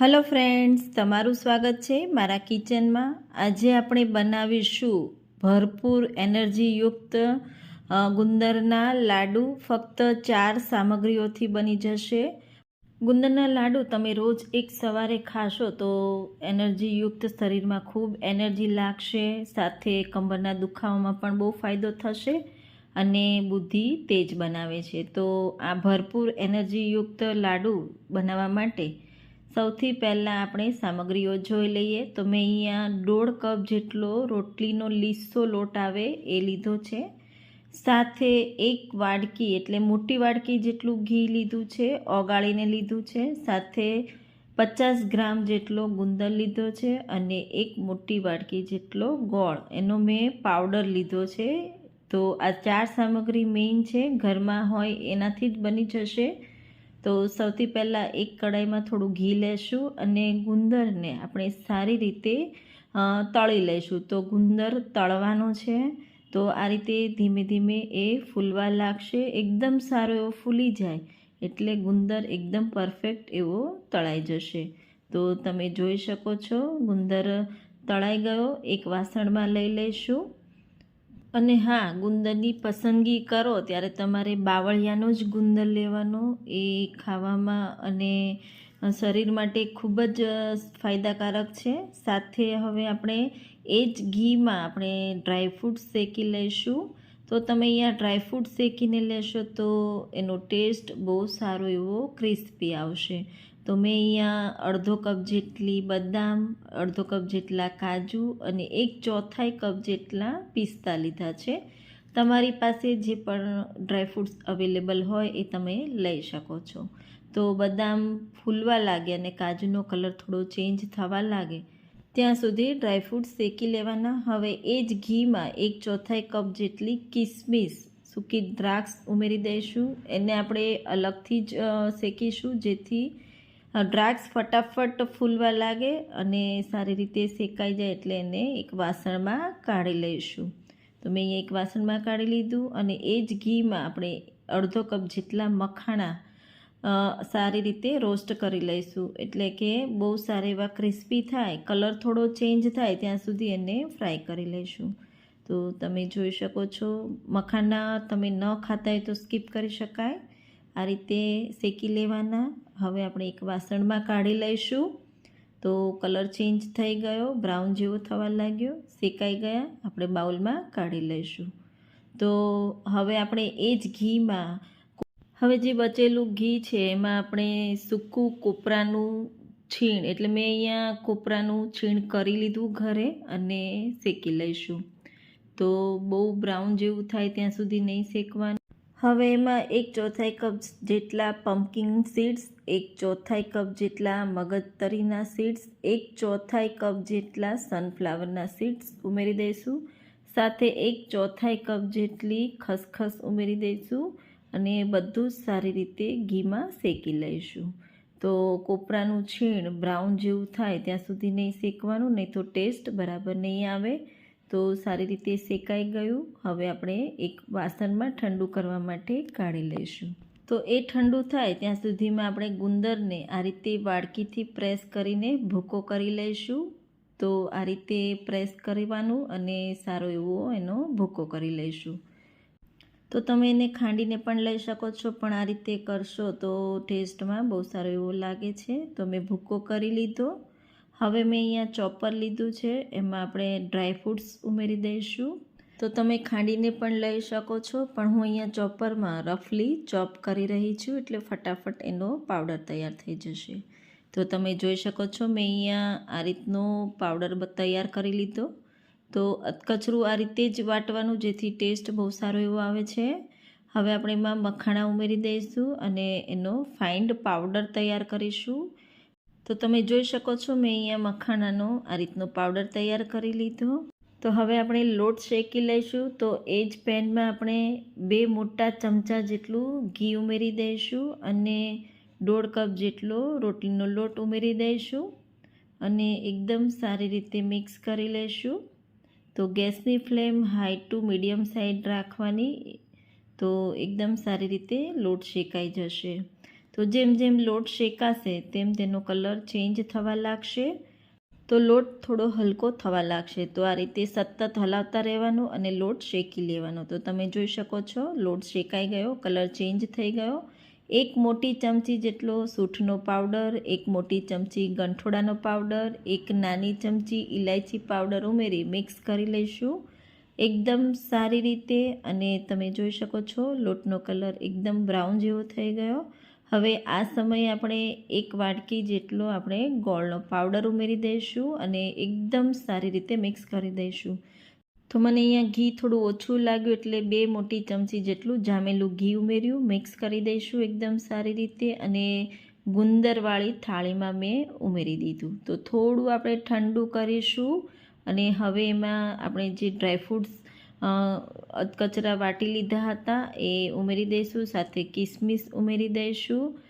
Hello friends તમારું સ્વાગત છે મારા કિચનમાં. આજે આપણે બનાવીશું ભરપૂર એનર્જીયુક્ત ગુંદરના લાડુ. ફક્ત ચાર સામગ્રીઓથી બની જશે. ગુંદરના લાડુ તમે રોજ એક સવારે ખાશો તો એનર્જીયુક્ત શરીરમાં ખૂબ એનર્જી લાગશે. સાથે કમરના દુખાવામાં પણ બહુ ફાયદો થશે અને બુદ્ધિ તેજ બનાવે છે. તો આ ભરપૂર એનર્જીયુક્ત લાડુ બનાવવા માટે સૌથી પહેલાં આપણે સામગ્રીઓ જોઈ લઈએ. તો મેં અહીંયા દોઢ કપ જેટલો રોટલીનો લીસો લોટ આવે એ લીધો છે. સાથે એક વાડકી એટલે મોટી વાડકી જેટલું ઘી લીધું છે, ઓગાળીને લીધું છે. સાથે પચાસ ગ્રામ જેટલો ગુંદર લીધો છે અને એક મોટી વાડકી જેટલો ગોળ. એનો મેં પાવડર લીધો છે. તો આ ચાર સામગ્રી મેઇન છે. ઘરમાં હોય એનાથી જ બની જશે. તો સૌથી પહેલાં એક કડાઈમાં થોડું ઘી લેશું અને ગુંદરને આપણે સારી રીતે તળી લઈશું તો ગુંદર તળવાનો છે. તો આ રીતે ધીમે ધીમે એ ફૂલવા લાગશે. એકદમ સારો એવો ફૂલી જાય એટલે ગુંદર એકદમ પરફેક્ટ એવો તળાઈ જશે. તો તમે જોઈ શકો છો, ગુંદર તળાઈ ગયો. એક વાસણમાં લઈ લઈશું. અને હા, ગુંદરની પસંદગી કરો ત્યારે તમારે બાવળિયાનો જ ગુંદર લેવાનો. એ ખાવામાં અને શરીર માટે ખૂબ જ ફાયદાકારક છે. સાથે હવે આપણે એ જ ઘીમાં આપણે ડ્રાયફ્રૂટ શેકી લઈશું. તો તમે અહીંયા ડ્રાયફ્રૂટ શેકીને લેશો તો એનો ટેસ્ટ બહુ સારો એવો ક્રિસ્પી આવશે. તો મેં અહીંયા અડધો કપ જેટલી બદામ, અડધો કપ જેટલા કાજુ અને એક ચોથાઈ કપ જેટલા પિસ્તા લીધા છે. તમારી પાસે જે પણ ડ્રાયફ્રૂટ્સ અવેલેબલ હોય એ તમે લઈ શકો છો. તો બદામ ફૂલવા લાગે અને કાજુનો કલર થોડો ચેન્જ થવા લાગે, ત્યાં સુધી ડ્રાયફ્રૂટ શેકી લેવાના. હવે એ જ ઘીમાં એક ચોથાઈ કપ જેટલી કિસમિસ, સૂકી દ્રાક્ષ ઉમેરી દઈશું. એને આપણે અલગથી જ શેકીશું જેથી દ્રાક્ષ ફટાફટ ફૂલવા લાગે અને સારી રીતે શેકાઈ જાય એટલે એને એક વાસણમાં કાઢી લઈશું. તો મેં એક વાસણમાં કાઢી લીધું અને એ જ ઘીમાં આપણે અડધો કપ જેટલા મખાણા સારી રીતે રોસ્ટ કરી લઈશું. એટલે કે બહુ સારા એવા ક્રિસ્પી થાય, કલર થોડો ચેન્જ થાય ત્યાં સુધી એને ફ્રાય કરી લઈશું. તો તમે જોઈ શકો છો મખાના તમે ન ખાતા હોય તો સ્કીપ કરી શકાય. આ રીતે શેકી લેવાના હવે આપણે એક વાસણમાં કાઢી લઈશું. તો કલર ચેન્જ થઈ ગયો, બ્રાઉન જેવો થવા લાગ્યો, શેકાઈ ગયા, આપણે બાઉલમાં કાઢી લઈશું. તો હવે આપણે એ જ ઘીમાં હવે જે બચેલું ઘી છે, એમાં આપણે સૂકું કોપરાનું છીણ, એટલે મેં અહીંયા કોપરાનું છીણ કરી લીધું ઘરે અને શેકી લઈશું. તો બહુ બ્રાઉન જેવું થાય ત્યાં સુધી નહીં શેકવાનું. હવે એમાં એક ચોથાઈ કપ જેટલા પમ્પકિંગ સીડ્સ એક ચોથાઈ કપ જેટલા મગજતરીના સીડ્સ એક ચોથાઈ કપ જેટલા સનફ્લાવરના સીડ્સ ઉમેરી દઈશું. સાથે એક ચોથાઈ કપ જેટલી ખસખસ ઉમેરી દઈશું અને બધું સારી રીતે ઘીમાં શેકી લઈશું. તો કોપરાનું છીણ બ્રાઉન જેવું થાય ત્યાં સુધી નહીં શેકવાનું, નહીં તો ટેસ્ટ બરાબર નહીં આવે. તો સારી રીતે શેકાઈ ગયું. હવે આપણે એક વાસણમાં ઠંડુ કરવા માટે કાઢી લઈશું. તો એ ઠંડુ થાય ત્યાં સુધીમાં આપણે ગુંદરને આ રીતે વાડકીથી પ્રેસ કરીને ભૂકો કરી લઈશું. તો આ રીતે પ્રેસ કરવાનું અને સારો એવો એનો ભૂકો કરી લઈશું. તો તમે એને ખાંડીને પણ લઈ શકો છો, પણ આ રીતે કરશો તો ટેસ્ટમાં બહુ સારો એવો લાગે છે. તો મેં ભૂકો કરી લીધો. હવે મેં અહીંયા ચોપર લીધું છે, એમાં આપણે ડ્રાય ફ્રૂટ્સ ઉમેરી દઈશું. તો તમે ખાંડીને પણ લઈ શકો છો, પણ હું અહીંયા ચોપરમાં રફલી ચોપ કરી રહી છું, એટલે ફટાફટ એનો પાવડર તૈયાર થઈ જશે. તો તમે જોઈ શકો છો, મેં અહીંયા આ રીતનો પાવડર તૈયાર કરી લીધો. તો કચરું આ રીતે જ વાટવાનું, જેથી ટેસ્ટ બહુ સારો એવો આવે છે. હવે આપણે એમાં મખાણા ઉમેરી દઈશું અને એનો ફાઇન્ડ પાવડર તૈયાર કરીશું. તો તમે જોઈ શકો છો મેં અહીંયા મખાણાનો આ રીતનો પાવડર તૈયાર કરી લીધો. તો હવે આપણે લોટ શેકી લઈશું. તો એ જ પેનમાં આપણે બે મોટા ચમચા જેટલું ઘી ઉમેરી દઈશું અને દોઢ કપ જેટલો રોટલીનો લોટ ઉમેરી દઈશું અને એકદમ સારી રીતે મિક્સ કરી લઈશું. તો ગેસની flame high to medium side રાખવાની. તો એકદમ સારી રીતે લોટ શેકાઈ જશે. તો જેમ જેમ લોટ શેકાશે, તેમ તેનો કલર ચેન્જ થવા લાગશે. તો લોટ થોડો હલકો થવા લાગશે. તો આ રીતે સતત હલાવતા રહેવાનું અને લોટ શેકી લેવાનો. તો તમે જોઈ શકો છો, લોટ શેકાઈ ગયો, કલર ચેન્જ થઈ ગયો. એક મોટી ચમચી જેટલો સૂંઠનો પાવડર, એક મોટી ચમચી ગંઠોડાનો પાવડર, એક નાની ચમચી ઇલાયચી પાવડર ઉમેરી મિક્સ કરી લઈશું. એકદમ સારી રીતે અને તમે જોઈ શકો છો, લોટનો કલર એકદમ બ્રાઉન જેવો થઈ ગયો. હવે આ સમયે આપણે એક વાટકી જેટલો આપણે ગોળનો પાવડર ઉમેરી દઈશું અને એકદમ સારી રીતે મિક્સ કરી દઈશું. તો મને અહીંયા ઘી થોડું ઓછું લાગ્યું એટલે બે મોટી ચમચી જેટલું જામેલું ઘી ઉમેર્યું મિક્સ કરી દઈશું એકદમ સારી રીતે અને ગુંદરવાળી થાળીમાં મેં ઉમેરી દીધું. તો થોડું આપણે ઠંડુ કરીશું અને હવે એમાં આપણે જે ડ્રાયફ્રૂટ્સ કચરા વાટી લીધા હતા. એ ઉમેરી દઈશું, સાથે કિસમિસ ઉમેરી દઈશું.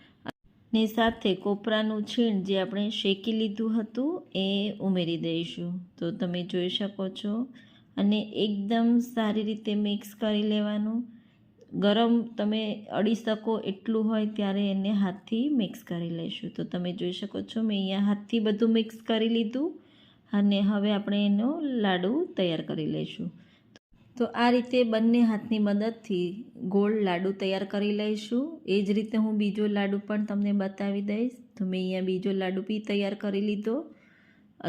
ને સાથે કોપરાનું છીણ જે આપણે શેકી લીધું હતું, એ ઉમેરી દઈશું. તો તમે જોઈ શકો છો. અને એકદમ સારી રીતે મિક્સ કરી લેવાનું. ગરમ તમે અડી શકો એટલું હોય ત્યારે એને હાથથી મિક્સ કરી લઈશું. તો તમે જોઈ શકો છો, મેં અહીંયા હાથથી બધું મિક્સ કરી લીધું. અને હવે આપણે એનો લાડુ તૈયાર કરી લઈશું. તો આ રીતે બંને હાથની મદદથી ગોળ લાડુ તૈયાર કરી લઈશું. એ જ રીતે હું બીજો લાડુ પણ તમને બતાવી દઈશ. તો મેં અહીંયા બીજો લાડુ બી તૈયાર કરી લીધો.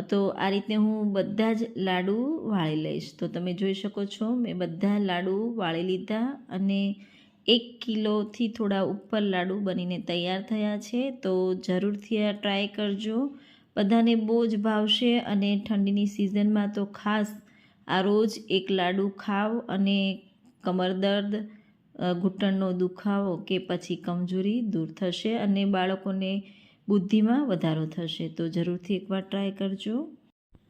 તો આ રીતે હું બધા જ લાડુ વાળી લઈશ. તો તમે જોઈ શકો છો, મેં બધા લાડુ વાળી લીધા અને એક કિલોથી થોડા ઉપર લાડુ બનીને તૈયાર થયા છે. તો જરૂરથી આ ટ્રાય કરજો. બધાને બહુ જ ભાવશે અને ઠંડીની સિઝનમાં તો ખાસ આ રોજ એક લાડુ ખાવ અને કમર દર્દ ઘૂંટણનો દુખાવો કે પછી કમજોરી દૂર થશે અને બાળકોને બુદ્ધિમાં વધારો થશે. તો જરૂરથી એકવાર ટ્રાય કરજો.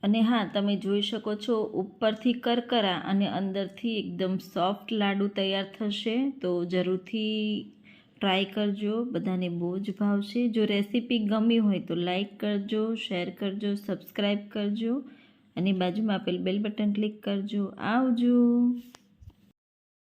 અને હા, તમે જોઈ શકો છો, ઉપરથી કરકરા અને અંદરથી એકદમ સોફ્ટ લાડુ તૈયાર થશે. તો જરૂરથી ટ્રાય કરજો. બધાને બહુ જ ભાવશે. જો રેસીપી ગમી હોય તો લાઈક કરજો શેર કરજો સબસ્ક્રાઈબ કરજો. અને બાજુમાં આપેલ બેલ બટન ક્લિક કરજો. આવજો.